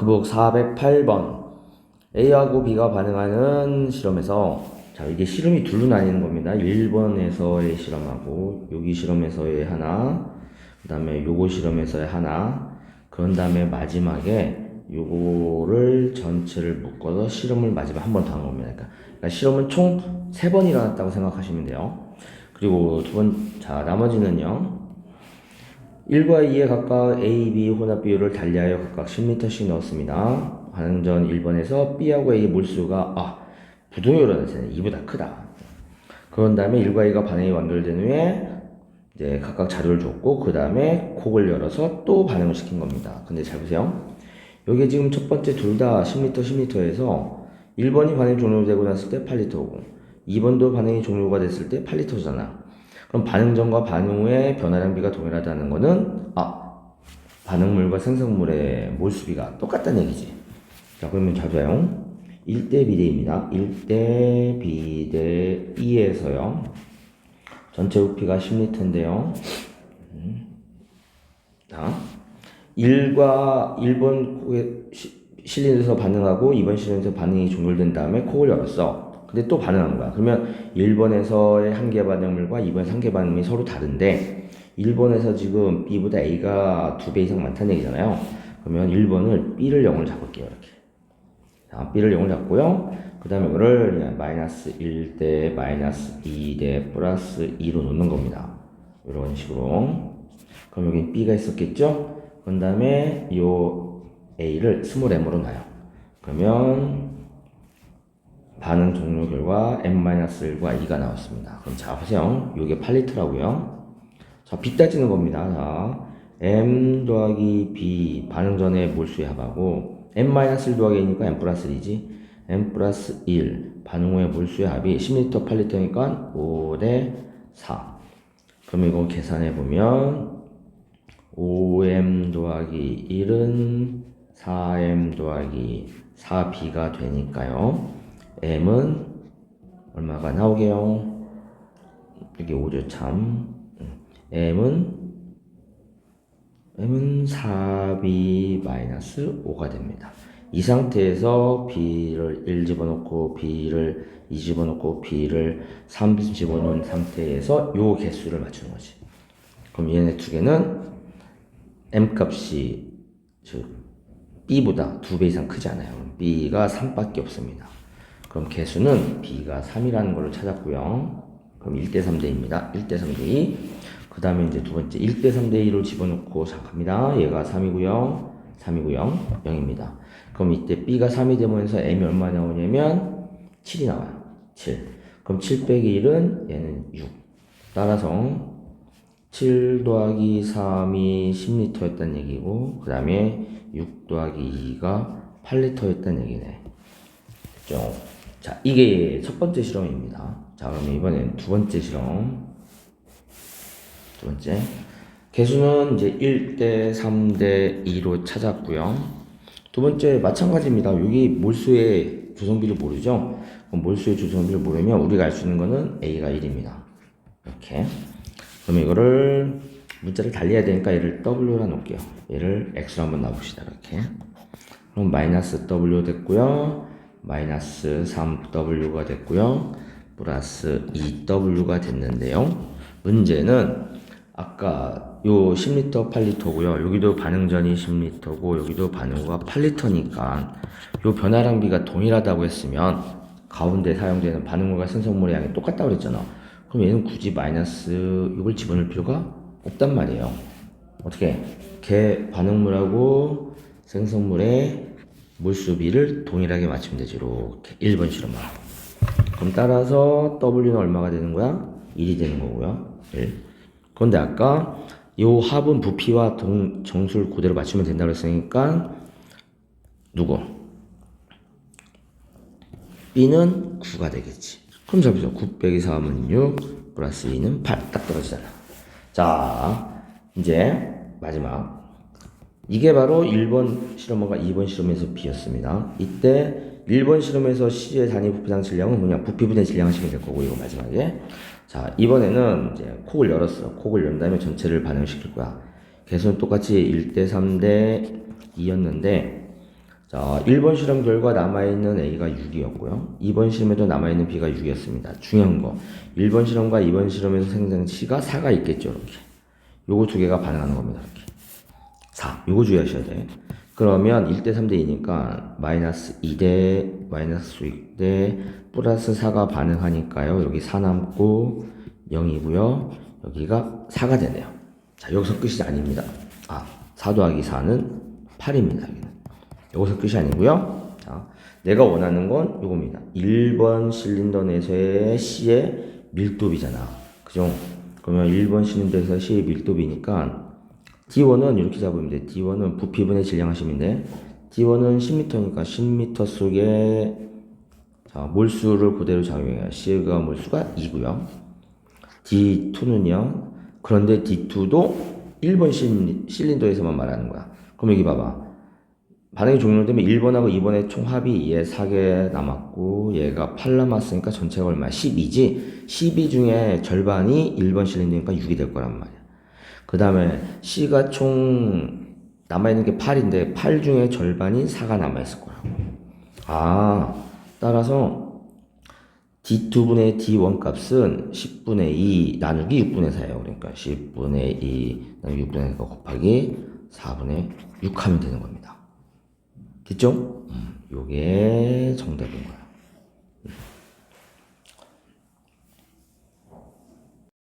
워크북 408번 A하고 B가 반응하는 실험에서 자 이게 실험이 둘로 나뉘는 겁니다. 1번에서의 실험하고 여기 실험에서의 하나 그 다음에 요거 실험에서의 하나 그런 다음에 마지막에 요거를 전체를 묶어서 실험을 마지막에 한번 더 한 겁니다. 그러니까, 그러니까 실험은 총 세 번 일어났다고 생각하시면 돼요. 그리고 두 번, 자, 나머지는요. 1과 2에 각각 A, B 혼합 비율을 달리하여 각각 10m씩 넣었습니다. 반응 전 1번에서 B하고 A 몰수가 아 부동이 일어났어요. 2보다 크다. 그런 다음에 1과 2가 반응이 완결된 후에 이제 각각 자료를 줬고 그 다음에 콕을 열어서 또 반응을 시킨 겁니다. 근데 잘 보세요. 여기 지금 첫 번째 둘 다 10m, 10m에서 1번이 반응이 종료되고 났을 때 8리터고 2번도 반응이 종료가 됐을 때 8리터잖아. 그럼 반응 전과 반응 후에 변화량 비가 동일하다는 거는 아 반응물과 생성물의 몰 수비가 똑같다는 얘기지. 자 그러면 잘 봐요. 1대 비대입니다. 1대 비대 2에서요. 전체 부피가 10리터인데요. 자, 1과 1번 콕에 시- 실린에서 반응하고 2번 실린에서 반응이 종결된 다음에 콕을 열었어. 근데 또 반응한 거야. 그러면 1번에서의 한개 반응물과 2번 한개 반응물이 서로 다른데 1번에서 지금 B보다 A가 두배 이상 많다는 얘기잖아요. 그러면 1번을 B를 0을 잡을게요. 이렇게. 자, B를 0을 잡고요. 그 다음에 이거를 마이너스 1 대 마이너스 2 대 플러스 2로 놓는 겁니다. 이런 식으로. 그럼 여기 B가 있었겠죠? 그 다음에 요 A를 스몰 m으로 놔요. 그러면 반응 종료 결과 m-1과 2가 나왔습니다. 그럼 자 보세요. 이게 8리터라고요. 자, B 따지는 겁니다. 자, m 더하기 b 반응 전에 몰수의 합하고 m-1 더하기 2니까 m 플러스 1이지. m 플러스 1 반응 후에 몰수의 합이 10리터 8리터니까 5 대 4. 그럼 이거 계산해 보면 5m 더하기 1은 4m 더하기 4b가 되니까요. M은 얼마가 나오게요? 여기 5죠 참. m은 m은 4b 마이너스 5가 됩니다. 이 상태에서 b를 1 집어넣고 b를 2 집어넣고 b를 3 집어넣은 상태에서 요 개수를 맞추는 거지. 그럼 얘네 두 개는 m 값이 즉 b보다 두 배 이상 크지 않아요. b가 3밖에 없습니다. 그럼 개수는 b가 3이라는 걸로 찾았고요. 그럼 1대 3대입니다. 1대 3대 2. 그 다음에 이제 두 번째 1대 3대 2로 집어넣고 시작합니다. 얘가 3이고요. 3이고요. 0입니다. 그럼 이때 b가 3이 되면서 m이 얼마 나오냐면 7이 나와요. 7. 그럼 7 빼기 1은 얘는 6. 따라서 7 더하기 3이 10리터였다는 얘기고 그 다음에 6 더하기 2가 8리터였다는 얘기네. 됐죠? 자, 이게 첫 번째 실험입니다. 자, 그럼 이번엔 두 번째 실험. 두 번째. 개수는 이제 1대 3대 2로 찾았고요. 두 번째 마찬가지입니다. 여기 몰수의 조성비를 모르죠? 몰수의 조성비를 모르면 우리가 알 수 있는 거는 A가 1입니다. 이렇게. 그럼 이거를 문자를 달리해야 되니까 얘를 W라 놓을게요. 얘를 X로 한번 놔봅시다. 이렇게. 그럼 마이너스 W 됐고요. 마이너스 3W가 됐고요. 플러스 2W가 됐는데요. 문제는 아까 요 10리터 8리터고요. 여기도 반응전이 10리터고 여기도 반응후가 8리터니까 요 변화량비가 동일하다고 했으면 가운데 사용되는 반응물과 생성물의 양이 똑같다고 그랬잖아. 그럼 얘는 굳이 마이너스 이걸 집어넣을 필요가 없단 말이에요. 어떻게? 개 반응물하고 생성물의 물수비를 동일하게 맞추면 되지. 이렇게 1번 실험을. 그럼 따라서 W는 얼마가 되는 거야? 1이 되는 거고요. 1. 그런데 아까 요 합은 부피와 동, 정수를 그대로 맞추면 된다고 했으니까 누구? B는 9가 되겠지. 그럼 잡으죠. 9 빼기 3은 6 플러스 2는 8. 딱 떨어지잖아. 자, 이제 마지막. 이게 바로 1번 실험과 2번 실험에서 B였습니다. 이때 1번 실험에서 C의 단위 부피당 질량은 뭐냐? 부피분의 질량을 시면 될 거고, 이거 마지막에. 자, 이번에는 이제 콕을 열었어. 콕을 연 다음에 전체를 반응시킬 거야. 개수는 똑같이 1대 3대 2였는데, 자, 1번 실험 결과 남아있는 A가 6이었고요. 2번 실험에도 남아있는 B가 6이었습니다. 중요한 거. 1번 실험과 2번 실험에서 생성치가 4가 있겠죠, 이렇게. 요거 두 개가 반응하는 겁니다, 이렇게. 4. 요거 주의하셔야 돼. 그러면 1대 3대 2니까 마이너스 2대 마이너스 6대 플러스 4가 반응하니까요. 여기 4 남고 0이고요. 여기가 4가 되네요. 자, 여기서 끝이 아닙니다. 아, 4 더하기 4는 8입니다. 여기는. 여기서 끝이 아니고요. 자, 내가 원하는 건 이겁니다. 1번 실린더 내에서의 C의 밀도비잖아. 그죠? 그러면 1번 실린더에서 C의 밀도비니까 D1은 이렇게 잡으면 돼. D1은 부피분의 질량 하시면 돼. D1은 10m니까 10m 속에 자, 몰수를 그대로 작용해요. C가 몰수가 2고요. D2는요. 그런데 D2도 1번 실린- 실린더에서만 말하는 거야. 그럼 여기 봐봐. 반응이 종료되면 1번하고 2번의 총합이 얘 4개 남았고 얘가 8 남았으니까 전체가 얼마야? 12지? 12 중에 절반이 1번 실린더니까 6이 될 거란 말이야. 그 다음에 C가 총 남아있는 게 8인데 8 중에 절반이 4가 남아있을 거라고. 아, 따라서 D2분의 D1 값은 10분의 2 나누기 6분의 4예요. 그러니까 10분의 2 나누기 6분의 4 곱하기 4분의 6 하면 되는 겁니다. 됐죠? 음, 요게 정답인 거야.